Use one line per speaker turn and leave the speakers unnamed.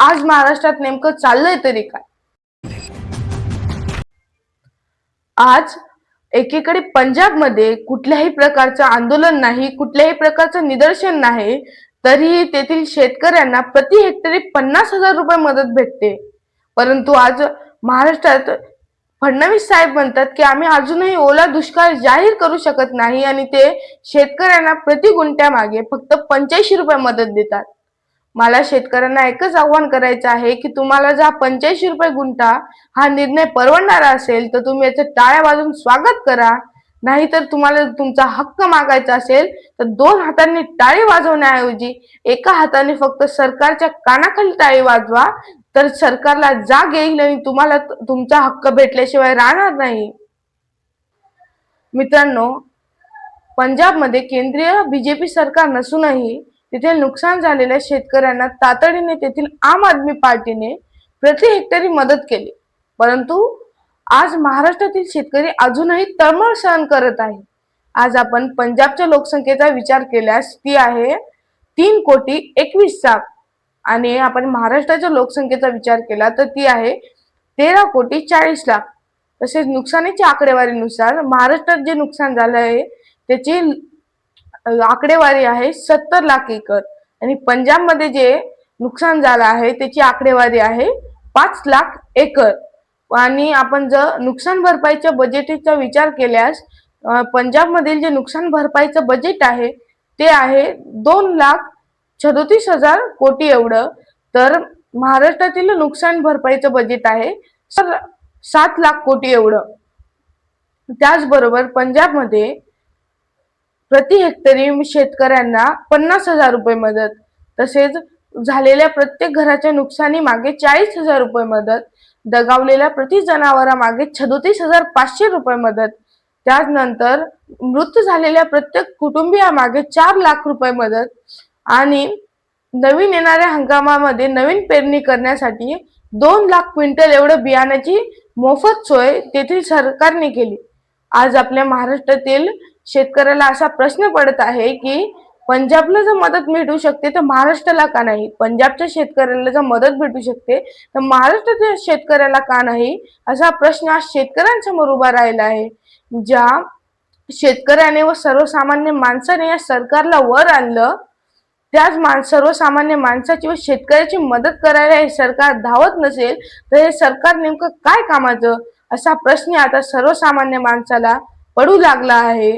आज महाराष्ट्रात नेमकं चाललंय तरी काय? आज एकीकडे पंजाबमध्ये कुठल्याही प्रकारचं आंदोलन नाही कुठल्याही प्रकारचं निदर्शन नाही तरीही तेथील शेतकऱ्यांना प्रति हेक्टरी पन्नास हजार रुपये मदत भेटते. परंतु आज महाराष्ट्रात फडणवीस साहेब म्हणतात की आम्ही अजूनही ओला दुष्काळ जाहीर करू शकत नाही आणि ते शेतकऱ्यांना प्रति गुंठ्यामागे फक्त पंच्याऐंशी रुपये मदत देतात. मला शेतकऱ्यांना एकच आव्हान करायचं आहे की तुम्हाला जर पंच्याऐंशी रुपये गुंठा हा निर्णय परवडणारा असेल तर तुम्ही याचं टाळ्या वाजून स्वागत करा. नाहीतर तुम्हाला तुमचा हक्क मागायचा असेल तर दोन हातांनी टाळी वाजवण्याऐवजी एका हाताने फक्त सरकारच्या कानाखाली टाळी वाजवा. तर सरकारला जाग येईल आणि तुम्हाला तुमचा हक्क भेटल्याशिवाय राहणार नाही. मित्रांनो पंजाबमध्ये केंद्रीय बीजेपी सरकार नसूनही तिथे नुकसान झालेल्या शेतकऱ्यांना तातडीने तेथील आम आदमी पार्टीने प्रति हेक्टरी मदत केली. परंतु आज महाराष्ट्रातील शेतकरी अजूनही तळमळ सहन करत आहे आज आपण पंजाबच्या लोकसंख्येचा विचार केल्यास ती आहे तीन कोटी एकवीस लाख. आणि आपण महाराष्ट्राच्या लोकसंख्येचा विचार केला तर ती आहे तेरा कोटी चाळीस लाख. तसेच नुकसानीच्या आकडेवारीनुसार महाराष्ट्रात जे नुकसान झालं आहे त्याची आकडेवारी आहे सत्तर लाख एकर. आणि पंजाबमध्ये जे नुकसान झालं आहे त्याची आकडेवारी आहे पाच लाख एकर. आणि आपण जर नुकसान भरपाईच्या बजेटचा विचार केल्यास पंजाबमधील जे नुकसान भरपाईचं बजेट आहे ते आहे दोन लाख सदोतीस हजार कोटी एवढं. तर महाराष्ट्रातील नुकसान भरपाईचं बजेट आहे सर सात लाख कोटी एवढं. त्याचबरोबर पंजाबमध्ये प्रति हेक्टरी शेतकऱ्यांना पन्नास हजार रुपये मदत. तसेच झालेल्या प्रत्येक घराच्या नुकसानी मागे चाळीस हजार रुपये मदत. दगावलेल्या प्रति जनावरामागे छदोतीस हजार पाचशे रुपये मदत. त्यानंतर मृत झालेल्या प्रत्येक कुटुंबियामागे चार लाख रुपये मदत. आणि नवीन येणाऱ्या हंगामामध्ये नवीन पेरणी करण्यासाठी दोन लाख क्विंटल एवढं बियाण्याची मोफत सोय तेथील सरकारने केली. आज आपल्या महाराष्ट्रातील शेतकऱ्याला असा प्रश्न पडत आहे की पंजाबला जर मदत भेटू शकते तर महाराष्ट्राला का नाही? पंजाबच्या शेतकऱ्याला जर मदत भेटू शकते तर महाराष्ट्राच्या शेतकऱ्याला का नाही? असा प्रश्न आज शेतकऱ्यांसमोर उभा राहिला आहे. ज्या शेतकऱ्याने व सर्वसामान्य माणसाने या सरकारला वर आणलं त्याच मान सर्वसामान्य माणसाची व शेतकऱ्याची मदत करायला हे सरकार धावत नसेल तर हे सरकार नेमकं काय कामाचं? असा प्रश्न आता सर्वसामान्य माणसाला पडू लागला आहे.